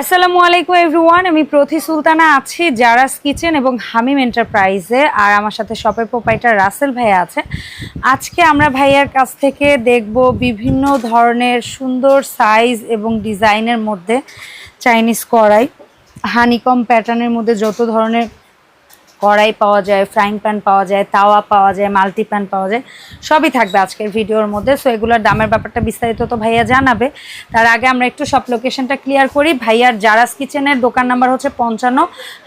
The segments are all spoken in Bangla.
আসসালামু আলাইকুম এভরিওয়ান আমি প্রথি সুলতানা আছি, জারাস কিচেন এবং হামিম এন্টারপ্রাইজে। আর আমার সাথে শপের পোপাইটার রাসেল ভাইয়া আছে। আজকে আমরা ভাইয়ার কাছ থেকে দেখব বিভিন্ন ধরনের সুন্দর সাইজ এবং ডিজাইনের মধ্যে চাইনিজ কড়াই। হানিকম প্যাটার্নের মধ্যে যত ধরনের কড়াই পাওয়া যায় ফ্রাইং প্যান পাওয়া যায়, তাওয়া পাওয়া যায় মাল্টি প্যান পাওয়া যায়, সবই থাকবে আজকের ভিডিওর মধ্যে। সো এগুলোর দামের ব্যাপারটা বিস্তারিত তো ভাইয়া জানাবে। তার আগে আমরা একটু সব লোকেশনটা ক্লিয়ার করি। ভাইয়ার জারাস কিচেনের দোকান নাম্বার হচ্ছে পঞ্চান্ন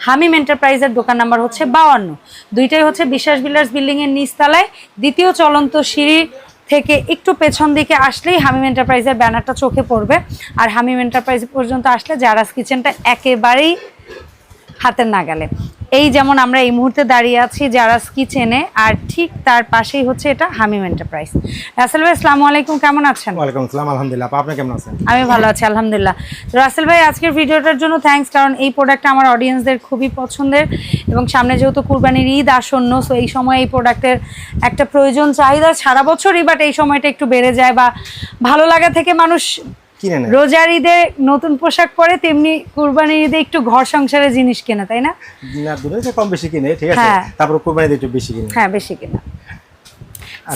হামিম এন্টারপ্রাইজের দোকান নাম্বার হচ্ছে বাউান্ন দুইটাই হচ্ছে বিশ্বাস বিলার্স বিল্ডিংয়ের নিচতলায়। দ্বিতীয় চলন্ত সিঁড়ি থেকে একটু পেছন দিকে আসলেই হামিম এন্টারপ্রাইজের ব্যানারটা চোখে পড়বে। আর হামিম এন্টারপ্রাইজ পর্যন্ত আসলে জারাস কিচেনটা একেবারেই হাতের নাগালে। এই যেমন আমরা এই মুহূর্তে দাঁড়িয়ে আছি জারাস কিচেনে আর ঠিক তার পাশেই হচ্ছে এটা হামিম এন্টারপ্রাইজ। রাসেল ভাই আসসালামু আলাইকুম কেমন আছেন? ওয়ালাইকুম আসসালাম আলহামদুলিল্লাহ। আপনি কেমন আছেন? আমি ভালো আছি আলহামদুলিল্লাহ। রাসেল ভাই আজকের ভিডিওটার জন্য থ্যাঙ্কস কারণ এই প্রোডাক্টটা আমার অডিয়েন্সদের খুবই পছন্দের এবং সামনে যেহেতু কুরবানির ঈদ আসন্ন সো এই সময় এই প্রোডাক্টের একটা প্রয়োজন চাহিদা সারা বছরই বাট এই সময়টা একটু বেড়ে যায় বা ভালো লাগা থেকে মানুষ রোজার ঈদে নতুন পোশাক পরে তেমনি কুরবানির ঈদে একটু ঘর সংসারের জিনিস কেনা তাই না? কম বেশি কিনে ঠিক আছে? হ্যাঁ। তারপর কোরবানিতে একটু বেশি কিনে। হ্যাঁ বেশি কেনা।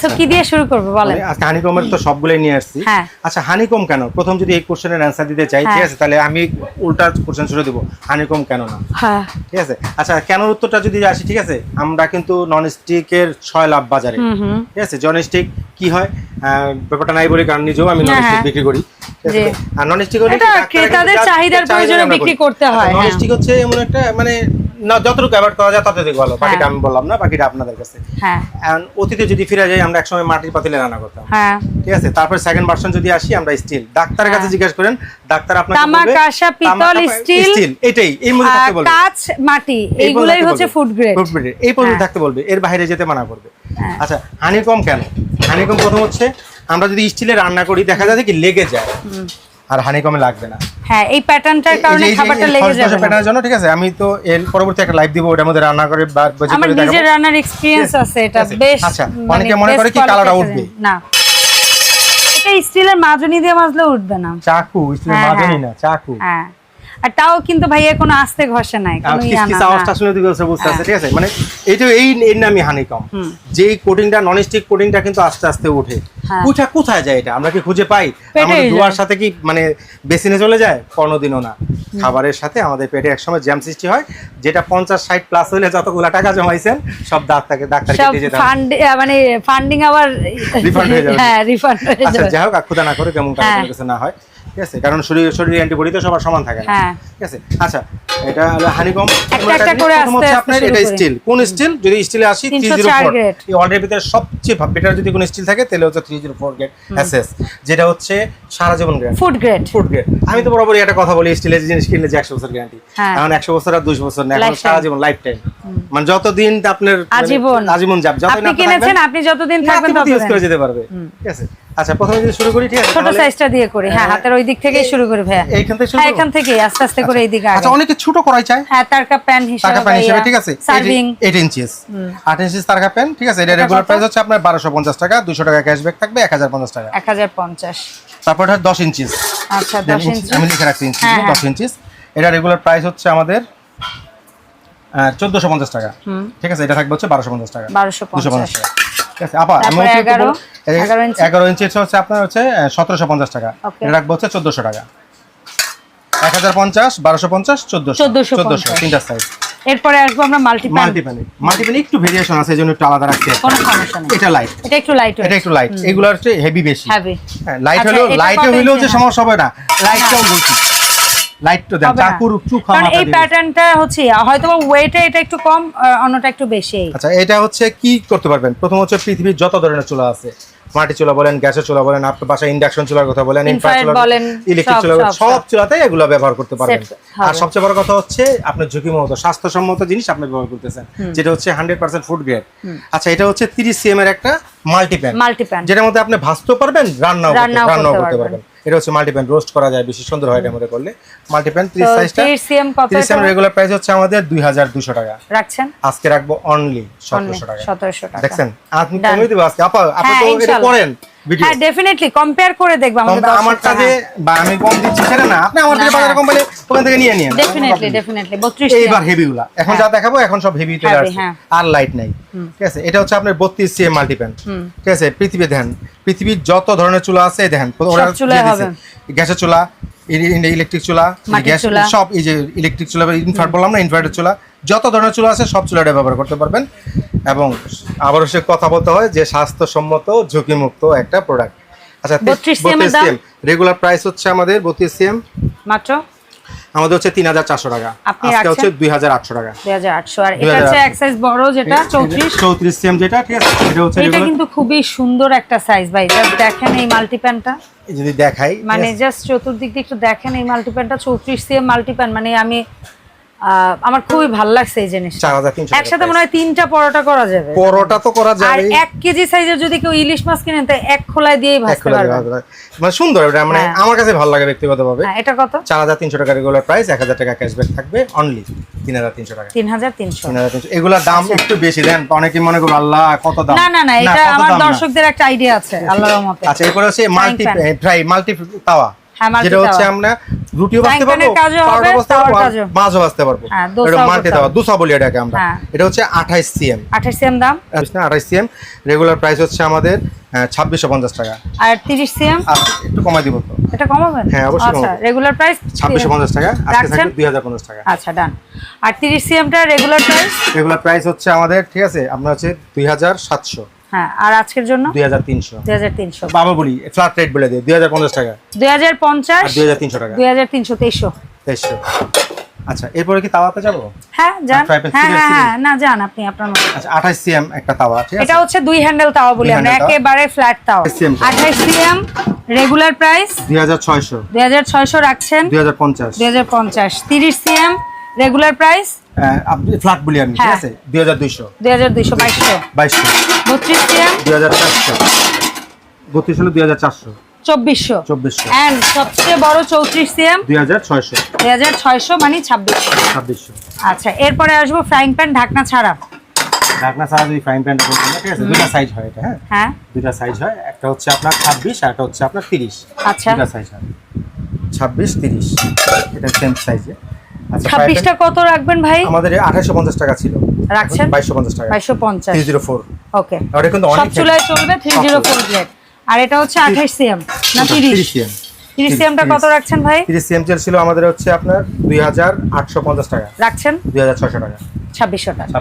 তো কি দিয়ে শুরু করব বলেন। আজকে হানিকমের তো সবগুলোই নিয়ে আসছি। হ্যাঁ। আচ্ছা হানিকম কেন? প্রথম যদি এই কোশ্চেনের অ্যান্সার দিতে চাই ঠিক হ্যাঁ। আছে তাহলে আমি উল্টা কোশ্চেন শুরু দেবো। হানিকম কেন না? হ্যাঁ। ঠিক আছে? আচ্ছা কেন উত্তরটা যদি আসি ঠিক আছে আমরা কিন্তু নন স্টিকের ছয় লাভ বাজারে। ঠিক আছে জন স্টিক কি হয়? ব্যাপারটা নাই বলি কারণ নিজেও আমি নন স্টিক হ্যাঁ। বিক্রি করি। ঠিক আছে? আর নন স্টিক হলে ক্রেতাদের চাহিদার প্রয়োজনে বিক্রি করতে হয়, নন হ্যাঁ। স্টিক হচ্ছে এমন একটা মানে না যতটুকু অ্যাভয়েড করা যায় ততটুকু ভালো। বাকিটা হ্যাঁ। আমি বললাম না বাকিটা আপনাদের কাছে। হ্যাঁ। অতীতে যদি ফিরে যাই আমরা একসময় মাটির পাতিলে রান্না করতাম। হ্যাঁ। ঠিক আছে? তারপর সেকেন্ড ভার্সন যদি আসি আমরা স্টিল ডাক্তারের কাছে হ্যাঁ। জিজ্ঞেস করেন ডাক্তার আপনাকে তামা, কাঁসা, পিতল, স্টিল, স্টিল এটাই এই মধ্যে থাকতে বলবে। কাঁচ মাটি এই এইগুলাই হচ্ছে ফুড গ্রেড Food grade, এই পর্যন্ত হ্যাঁ। থাকতে বলবে। এর বাইরে যেতে মানা করবে। আচ্ছা হানিকম কেন? হানিকম প্রথম হচ্ছে আমরা যদি স্টিলে রান্না করি দেখা যায় কি লেগে যায়। আর হানিকমে লাগবে না। হ্যাঁ এই প্যাটার্নটার কারণে খাবারটা লেগে যাবে। প্যাটার্নের জন্য ঠিক আছে? আমি তো এর পরবর্তী একটা লাইভ দিব ওটার মধ্যে রান্না করে বা বেজে আমার করে দেখাবো। নিজের রান্নার এক্সপেরিয়েন্স আছে, আছে এটা বেশ আচ্ছা, মানে অনেকে মনে করে কি কালারটা উঠবে? না। এটা স্টিলের মাজনি দিয়ে মাজলে উঠবে না। চাকু স্টিলের হ্যাঁ, মাজনি হ্যাঁ। না চাকু। হ্যাঁ। আর তাও কিন্তু ভাইয়া কোনো আস্তে ঘষে নাই ঠিক আছে? মানে এই এর নামই হানিকম যে কোটিংটা নন স্টিক কোটিংটা কিন্তু আস্তে আস্তে ওঠে। হ্যাঁ। উঠা কোথায় যায় এটা? আমরা কি খুঁজে পাই? আমাদের সাথে কি মানে বেসিনে চলে যায়? কোনোদিনও না। খাবারের সাথে আমাদের পেটে একসময় জ্যাম সৃষ্টি হয়। যেটা পঞ্চাশ ষাট প্লাস হলে যতগুলো টাকা জমাইছেন সব ডাক্তারকে ডাক্তার সব কেটে যেতে মানে ফান্ডিং আবার Refund হয়ে যাবে। হ্যাঁ রিফান্ড হয়ে আচ্ছা যাবে। যাই হোক ক্ষুদা না করে কেমন হ্যাঁ। কিছু না হয়। ঠিক আছে? কারণ শরীর অ্যান্টিবডি তো সবার সমান থাকে না। হ্যাঁ। ঠিক আছে? আচ্ছা এটা হলো হানিকম আপনার এটা স্টিল কোন স্টিল যদি স্টিলে আসি 304 304 grade। এই অলরেডি ভিতরে সবচেয়ে বেটার যদি কোনো স্টিল থাকে তাহলে হচ্ছে 304 গ্রেড এসএস যেটা হচ্ছে সারা জীবন guarantee food grade food grade আমি তো বরাবরই একটা কথা বলি স্টিলের জিনিস কিনলে যে 100 বছর গ্যারান্টি। এখন 100 বছর আর 200 বছর না এখন সারা জীবন লাইফ টাইম মানে যতদিন আপনার মানে আজীবন। আজীবন যাবে যতদিন আপনি কিনেছেন আপনি যতদিন থাকবেন পুতি ইউজ করে ততদিন যেতে পারবে। ঠিক আছে? আচ্ছা প্রথমে যদি শুরু করি ঠিক আছে ছোট সাইজটা দিয়ে করি। হ্যাঁ হাতের ওই দিক থেকেই শুরু করি ভাইয়া। এইখান থেকে শুরু হ্যাঁ? এখান থেকেই আস্তে আস্তে করে এইদিকে আচ্ছা অনেকে ছোট করাই চায়। হ্যাঁ তারকা প্যান হিসেবে টাকা প্যান হিসেবে ঠিক আছে? সার্ভিং এইট ইঞ্চিস আট ইঞ্চিস তারকা প্যান ঠিক আছে? এটা রেগুলার প্রাইস হচ্ছে আপনার বারোশো পঞ্চাশ টাকা দুশো টাকা ক্যাশব্যাক থাকবে এক হাজার পঞ্চাশ টাকা। এক হাজার পঞ্চাশ। তারপর এটা দশ ইঞ্চিস আচ্ছা Then দশ inch- ইঞ্চি আমি লিখে রাখছি হ্যাঁ, হ্যাঁ। দশ ইঞ্চিস এটা রেগুলার প্রাইস হচ্ছে আমাদের চোদ্দশো পঞ্চাশ টাকা। ঠিক আছে? এটা থাকবে হচ্ছে বারোশো পঞ্চাশ টাকা। বারোশো পঞ্চাশ টাকা। ঠিক আছে আপা আমি তারপরে হচ্ছে একটু 11 বলব, এই 11 ইঞ্চি। এগারো ইঞ্চি হচ্ছে আপনার হচ্ছে সতেরোশো পঞ্চাশ টাকা। এটা রাখব হচ্ছে চোদ্দশো টাকা। এক হাজার পঞ্চাশ বারোশো পঞ্চাশ চোদ্দশো। 1450 চোদ্দশো তিনটা সাইজ এরপরে আসব আমরা মাল্টিপ্যানে মাল্টিপ্যানে একটু ভেরিয়েশন আছে একটু আলাদা কোনো সমস্যা নেই। এটা লাইট এটা একটু লাইট এটা একটু লাইট এগুলো হচ্ছে হেভি বেশি। হ্যাঁ লাইট লাইটে কত যে হ্যাঁ। সমস্যা হবে না লাইটটাও বলছি লাইটটা দেন চাকুর চুখা কারণ এই প্যাটার্নটা হচ্ছে হয়তো ওয়েটে এটা একটু কম আর অন্যটা একটু বেশি। আচ্ছা এটা হচ্ছে কি করতে পারবেন? প্রথম হচ্ছে পৃথিবীর যত ধরনের চুলা আছে মাটি চুলা বলেন গ্যাসের চুলা বলেন আপনার বাসায় ইন্ডাকশন চুলার কথা বলেন ইলেকট্রিক চুলা সব। চুলাতে এগুলো ব্যবহার করতে পারবেন। আর সবচেয়ে বড় কথা হচ্ছে আপনার ঝুঁকিমত স্বাস্থ্যসম্মত জিনিস আপনি ব্যবহার করতেছেন যেটা হচ্ছে হান্ড্রেড পার্সেন্ট ফুড গ্রেড আচ্ছা এটা হচ্ছে তিরিশ সিএম এর একটা মাল্টিপ্যান মাল্টি প্যান যেটার মধ্যে আপনি ভাজতেও পারবেন রান্নাও রান্নাও করতে পারবেন। এটা হচ্ছে মাল্টিপ্যান রোস্ট করা যায় বেশি সুন্দর হয় এটা মনে করলে। মাল্টিপ্যান ত্রিশ তো সাইজটা 30 cm কত ত্রিশ সিএম রেগুলার প্রাইস হচ্ছে আমাদের দুই হাজার দুশো টাকা। রাখছেন? আজকে রাখব অনলি সতেরোশো টাকা। সতেরোশো টাকা। দেখছেন? আপনি. কমিয়ে দেবো আজকে। আপা আপনি হ্যাঁ, তো এটা করেন। হ্যাঁ ডেফিনেটলি কম্পেয়ার করে দেখব আমাদের আমার কাছে বা আমি কম দিচ্ছি সেটা না। আপনি আমার থেকে বাজারে হ্যাঁ। কম পেলে ওখান থেকে নিয়ে নিন ডেফিনেটলি ডেফিনেটলি বত্রিশ এইবার হেভিগুলা এখন যা দেখাবো এখন সব হেভি চলে Heavy, আসছে হ্যাঁ। আর লাইট নাই। ঠিক আছে? এটা হচ্ছে আপনার বত্রিশ সিএম মাল্টিপ্যান ঠিক আছে? পৃথিবী দেখেন পৃথিবীর যত ধরনের চুলা আছে দেখেন হবে। গ্যাসের চুলা ইলেকট্রিক চুলা গ্যাস চুলা। সব এই যে ইলেকট্রিক চুলা ইনভার্ট বললাম না ইনভার্টার চুলা যত ধরনের চুলা আছে সব চুলাটা ব্যবহার করতে পারবেন। এবং আবারও সে কথা বলতে হয় যে স্বাস্থ্যসম্মত ঝুঁকিমুক্ত একটা প্রোডাক্ট আচ্ছা 32 CM রেগুলার প্রাইস হচ্ছে আমাদের বত্রিশ সিএম মাত্র? আমাদের হচ্ছে তিন হাজার চারশো টাকা। আজকে হচ্ছে দুই হাজার আটশো টাকা। দুই হাজার আটশো। আর এটা হচ্ছে এক size বড় যেটা চৌত্রিশ। চৌত্রিশ সিএম যেটা ঠিক আছে? এটা হচ্ছে এটা কিন্তু খুবই সুন্দর একটা সাইজ ভাই। জাস্ট দেখেন এই মাল্টিপ্যানটা যদি দেখাই মানে জাস্ট চতুর্দিক দিয়ে একটু দেখেন এই মাল্টিপ্যানটা চৌত্রিশ সিএম মাল্টিপ্যান মানে আমি আমার খুবই ভালো লাগছে এই জিনিসটা। একসাথে মনে হয় তিনটা পরোটা করা যাবে। পরোটা তো করা যাবে আর এক কেজি সাইজের যদি কেউ ইলিশ মাছ কিনেন তো এক খোলায় দিয়েই ভাজতে পারবেন মানে সুন্দর এটা মানে হ্যাঁ। আমার কাছে ভালো লাগে ব্যক্তিগতভাবে। হ্যাঁ এটা কত? চার হাজার তিনশো টাকা রেগুলার প্রাইস এক হাজার টাকা ক্যাশব্যাক থাকবে অনলি তিন হাজার তিনশো টাকা। তিন হাজার তিনশো। তিন হাজার তিনশো। এগুলোর দাম একটু বেশি দেন অনেকে মনে করব আল্লাহ কত দাম? না না না এটা আমার দর্শকদের একটা আইডিয়া আছে আল্লাহর রহমতে। আচ্ছা এরপরে হচ্ছে মাল্টি ফ্রাই মাল্টি তাওয়া। যেটা হচ্ছে আমরা রুটিও বাঁচতে পারব pan-এর কাজও হবে, পাউডার বাঁচতে পারব মাছও বাঁচতে পারব। এটা দোসাও মাল্টি করতে তাওয়া হবে। দুসা বলি এটাকে আমরা। এটা হচ্ছে আঠাইশ সিএম। আঠাশ সিএম দাম? আঠাইশ সিএম। রেগুলার প্রাইস হচ্ছে আমাদের ছাব্বিশশো পঞ্চাশ টাকা। আর তিরিশ সিএম? একটু কমাই দিব তো। এটা কমাবেন হ্যাঁ, অবশ্যই আচ্ছা রেগুলার প্রাইস ছাব্বিশশো পঞ্চাশ টাকা আজকে? থাকবে টাকা। আচ্ছা ডান আর তিরিশ সিএমটা রেগুলার প্রাইস রেগুলার প্রাইস হচ্ছে আমাদের ঠিক আছে আপনার হচ্ছে দুই হাজার সাতশো। হ্যাঁ আর আজকের জন্য দুই হাজার তিনশো দুই হাজার তিনশো বাবা বলি ফ্ল্যাট রেট বলে হাজার পঞ্চাশ টাকা দুই হাজার পঞ্চাশ আর দুই হাজার তিনশো টাকা দুই হাজার তিনশো তেইশশো তেইশশো আচ্ছা এরপরে কি তাওয়াতে যাব হ্যাঁ যান হ্যাঁ হ্যাঁ হ্যাঁ না যান আপনি আপনার মতো আচ্ছা আঠাইশ সিএম একটা তাওয়া ঠিক আছে এটা হচ্ছে দুই হ্যান্ডেল তাওয়া বলি আমরা একেবারে ফ্ল্যাট তাওয়া 28 cm। আঠাইশ সিএম রেগুলার প্রাইস দুই হাজার ছয়শো দুই হাজার ছয়শো রাখছেন দুই হাজার পঞ্চাশ দুই হাজার পঞ্চাশ তিরিশ সিএম রেগুলার প্রাইস আপনি ফ্ল্যাট বলি আমি ঠিক হ্যাঁ। আছে? দুই হাজার দুইশো। দুই হাজার দুইশো বাইশশো। বাইশশো। বত্রিশ সিএম দুই হাজার চারশো। বত্রিশ হলো দুই হাজার চারশো। চব্বিশশো। চব্বিশশো। অ্যান্ড সবচেয়ে বড় চৌত্রিশ সিএম দুই হাজার ছয়শো। দুই হাজার ছয়শো মানে ছাব্বিশশো। ছাব্বিশশো। আচ্ছা এরপরে আসব ফ্রাইং প্যান ঢাকনা ছাড়া। ঢাকনা ছাড়া যদি ফ্রাইং প্যান ঠিক আছে? দুটা সাইজ হয় এটা হ্যাঁ? হ্যাঁ। দুটা সাইজ হয় একটা হচ্ছে আপনার ছাব্বিশ আর একটা হচ্ছে আপনার তিরিশ। আচ্ছা। দুটা সাইজ হয়। ছাব্বিশ তিরিশ। এটা সেম সাইজে ছাব্বিশটা কত রাখবেন ভাই? আমাদের আঠাশশো পঞ্চাশ টাকা ছিল। রাখছেন? বাইশশো পঞ্চাশ টাকা। বাইশশো পঞ্চাশ। Three zero four. ওকে। ওটা কিন্তু সব অনেক চুলায় চলবে থ্রি জিরো ফোর প্লেট আর এটা হচ্ছে আঠাশ সিএম না তিরিশ সিএম। তিরিশ সিএমটা কত রাখছেন ভাই? তিরিশ সিএম ছিল আমাদের হচ্ছে আপনার দুই হাজার আটশো পঞ্চাশ টাকা। রাখছেন? দুই হাজার ছশো টাকা। ছাব্বিশশো টাকা।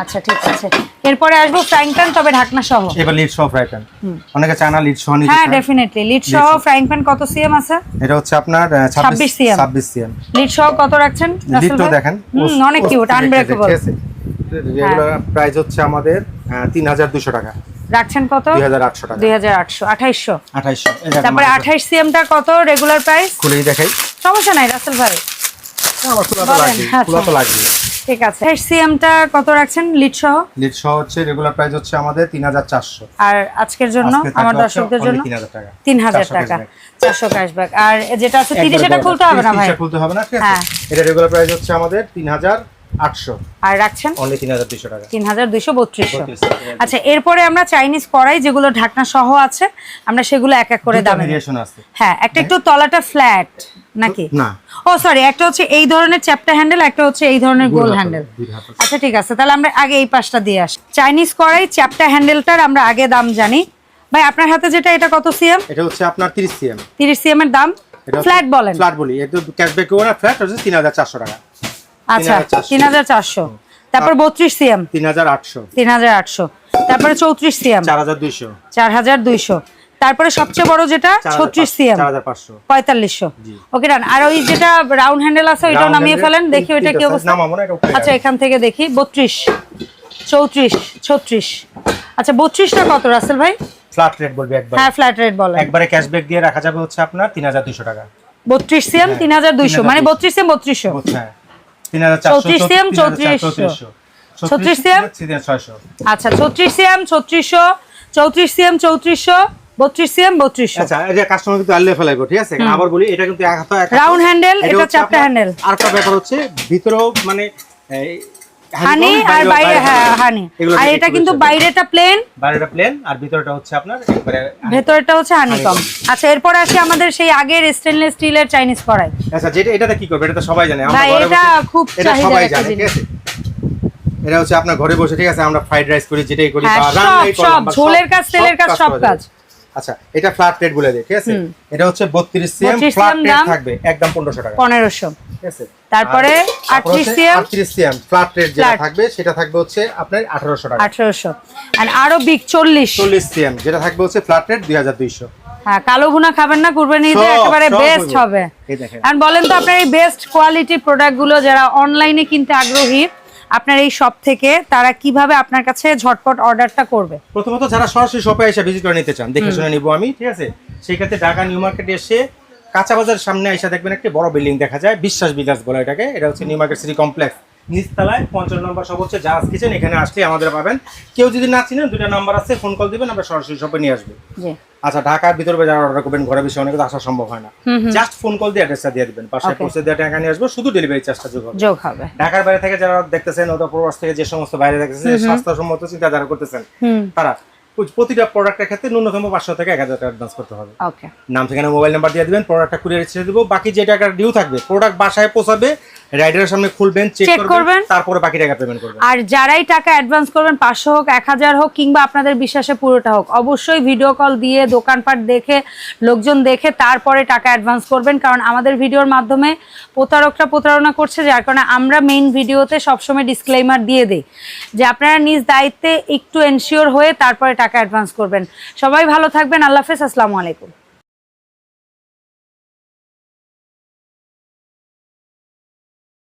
আচ্ছা ঠিক আছে। এরপরে আসব ফ্রাইং প্যান তবে ঢাকনা সহ। এবার লিড সহ ফ্রাই প্যান অনেকে চায় না লিড সহ নিতে হ্যাঁ। ডেফিনেটলি লিড সহ ফ্রাইং প্যান কত সিএম আছে? এটা হচ্ছে আপনার 26 ছাব্বিশ CM ছাব্বিশ সিএম লিড সহ কত রাখছেন? লিড তো দেখেন অনেক কিউট আনব্রেকেবল রেগুলার প্রাইস হচ্ছে আমাদের তিন হাজার দুশো টাকা। রাখছেন কত? দুই হাজার আটশো টাকা। দুই হাজার আটশো। আঠাইশশো? আঠাইশশো তারপরে আঠাইশ সিএমটা কত রেগুলার প্রাইস খুলেই দেখাই। সমস্যা নাই রাসেল ভাই। আমার খোলা তো লাগবে আচ্ছা। খোলা তো লাগবে। ঠিক আছে। সিএমটা কত রাখছেন? লিড সহ? লিড সহ হচ্ছে রেগুলার প্রাইস হচ্ছে আমাদের তিন হাজার চারশো। আর আজকের জন্য আমার দর্শকদের জন্য তিন হাজার টাকা। 3000 টাকা। 400 চারশো ক্যাশব্যাক আর যেটা আছে তিরিশ একবারে এটা খুলতে হবে না 30 ভাই? খুলতে হবে না ঠিক আছে? হ্যাঁ। এটা রেগুলার প্রাইস হচ্ছে আমাদের তিন হাজার হাজার আটশো। আর রাখছেন? অনলি তিন হাজার দুশো টাকা। তিন হাজার দুইশো বত্রিশশো। 3200 আচ্ছা এরপরে আমরা চাইনিজ কড়াই যেগুলো ঢাকনা সহ আছে আমরা সেগুলো এক এক করে দামে ভেরিয়েশন আছে। হ্যাঁ একটা একটু তলাটা ফ্ল্যাট নাকি? না। ও সরি একটা হচ্ছে এই ধরনের চ্যাপ্টা হ্যান্ডেল একটা হচ্ছে এই ধরনের গোল হ্যান্ডেল আচ্ছা ঠিক আছে তাহলে আমরা আগে এই পাশটা দিয়ে আসি। চাইনিজ কড়াই চ্যাপ্টা হ্যান্ডেলটার আমরা আগে দাম জানি। ভাই আপনার হাতে যেটা এটা কত সিএম? এটা হচ্ছে আপনার তিরিশ সিএম। তিরিশ সিএম এর দাম ফ্ল্যাট বলেন। ফ্ল্যাট বলি। ক্যাশব্যাক ফ্ল্যাট হচ্ছে চারশো টাকা। আচ্ছা তিন হাজার চারশো। তারপর বত্রিশ সিএম। তিন হাজার আটশো। তিন হাজার আটশো। তারপরে চৌত্রিশ সিএম। চার হাজার দুইশো। চার হাজার দুইশো। তারপরে সবচেয়ে বড় যেটা ছত্রিশ সিএম। পঁয়তাল্লিশশো। ওকে ডান আর ওই যেটা রাউন্ড হ্যান্ডেল আছে ওইটাও নামিয়ে ফেলেন দেখি ওইটা কি অবস্থা। আচ্ছা এখান থেকে দেখি বত্রিশ চৌত্রিশ ছত্রিশ। আচ্ছা বত্রিশটা কত রাসেল ভাই? ফ্ল্যাট রেট বলবি একবার। হ্যাঁ ফ্ল্যাট রেট বলেন। একবারে ক্যাশব্যাক দিয়ে রাখা যাবে হচ্ছে আপনার তিন হাজার দুশো টাকা। বত্রিশ সিএম হ্যাঁ, তিন হাজার দুইশো। মানে বত্রিশ সিএম বত্রিশশো। হ্যাঁ। আচ্ছা ছত্রিশ সিএম ছত্রিশশো চৌত্রিশ সিএম চৌত্রিশশো বত্রিশ সিএম বত্রিশশো। আচ্ছা এটা কাস্টমার কিন্তু আল্লে ঠিক আছে? আবার বলি এটা কিন্তু এক হ্যান্ডেল এটা handle। ব্যাপার হচ্ছে ভিতরেও মানে এই, হানি আর বাইরে হ্যাঁ হানি আর এটা কিন্তু বাইরেটা প্লেন বাইরেটা প্লেন আর ভিতরটা হচ্ছে আপনার একবারে ভেতরটা হচ্ছে আচ্ছা এরপর আসি আমাদের সেই আগের স্টেনলেস স্টিলের চাইনিজ কড়াই। আচ্ছা যেটা এটাতে কি করবে? এটা তো সবাই জানে। আমরা এটা খুব জানে ঠিক আছে? এটা হচ্ছে আপনার ঘরে বসে ঠিক আছে? আমরা ফ্রাইড রাইস করি যেটাই করি হ্যাঁ, বা রান্নাই করলাম সব, ঝোলের কাজ, তেলের কাজ, সব কাজ। আচ্ছা এটা ফ্ল্যাট রেট বলে দিই ঠিক আছে? এটা হচ্ছে 32 সিএম ফ্ল্যাট রেট থাকবে একদম 1500 টাকা। পনেরোশো। ঠিক আছে? তারপরে 38 হচ্ছে 38 সিএম ফ্ল্যাট রেট যেটা। থাকবে সেটা থাকবে হচ্ছে আপনার 1800 টাকা। আঠারোশো। আর আরও বিগ চল্লিশ। 40 সিএম যেটা থাকবে হচ্ছে ফ্ল্যাট রেট 2200 হ্যাঁ কালো ভুনা খাবেন না কুরবানি ঈদে একেবারে বেস্ট হবে। এই দেখেন। আর বলেন তো আপনার এই বেস্ট কোয়ালিটি প্রোডাক্টগুলো যারা অনলাইনে কিনতে আগ্রহী আপনার এই শপ থেকে তারা কীভাবে আপনার কাছে ঝটপট অর্ডারটা করবে? প্রথমত যারা সরাসরি শপে এসে ভিজিট করে নিতে চান দেখে শুনে নিবো আমি ঠিক আছে? সেই ক্ষেত্রে ঢাকা নিউ মার্কেটে এসে কাঁচা বাজারের সামনে এসে দেখবেন একটি বড় বিল্ডিং দেখা যায় বিশ্বাস বিলাস বলে এটাকে এটা হচ্ছে নিউ মার্কেট সিটি কমপ্লেক্স। নিচতলায় পঞ্চান্ন নম্বর সব হচ্ছে জাহাজ কিচেন এখানে আসলে আমাদের পাবেন। কেউ যদি না চিনেন দুটা নাম্বার আছে ফোন কল দিবেন আমরা সরাসরি শপে নিয়ে আসব। আচ্ছা ঢাকার ভিতরে যারা অর্ডার করবেন ঘরে বেশি অনেক আসা সম্ভব হয় না। জাস্ট ফোন কল দিয়ে অ্যাড্রেসটা দিয়ে দিবেন পাশে পৌঁছে দিয়ে টাকা নিয়ে আসব শুধু ডেলিভারি চার্জটা যোগ হবে। যোগ হবে। ঢাকার বাইরে থেকে যারা দেখতেছেন অথবা প্রবাস থেকে যে সমস্ত বাইরে দেখতেছেন স্বাস্থ্যসম্মত চিন্তা যারা করতেছেন তারা প্রতিটা প্রোডাক্টের ক্ষেত্রে ন্যূনতম পাঁচশো থেকে এক হাজার টাকা অ্যাডভান্স করতে হবে। ওকে নাম ঠিকানা মোবাইল নাম্বার দিয়ে দিবেন প্রোডাক্টটা কুরিয়ার ছেড়ে দেবো। বাকি যে টাকার ডিউ থাকবে প্রোডাক্ট বাসায় পৌঁছাবে রাইডারের সামনে খুলবেন চেক করবেন। তারপরে বাকি টাকা পেমেন্ট করবেন। আর যারাই টাকা অ্যাডভান্স করবেন পাঁচশো হোক এক হাজার হোক কিংবা আপনাদের বিশ্বাসে পুরোটা হোক অবশ্যই ভিডিও কল দিয়ে দোকানপাট দেখে লোকজন দেখে তারপরে টাকা অ্যাডভান্স করবেন। কারণ আমাদের ভিডিওর মাধ্যমে প্রতারকরা প্রতারণা করছে যার কারণে আমরা মেইন ভিডিওতে সবসময় ডিসক্লেমার দিয়ে দিই। যে আপনারা নিজ দায়িত্বে একটু এনশিওর হয়ে তারপরে টাকা অ্যাডভান্স করবেন। সবাই ভালো থাকবেন। আল্লাহ হাফেজ। আসসালামু আলাইকুম।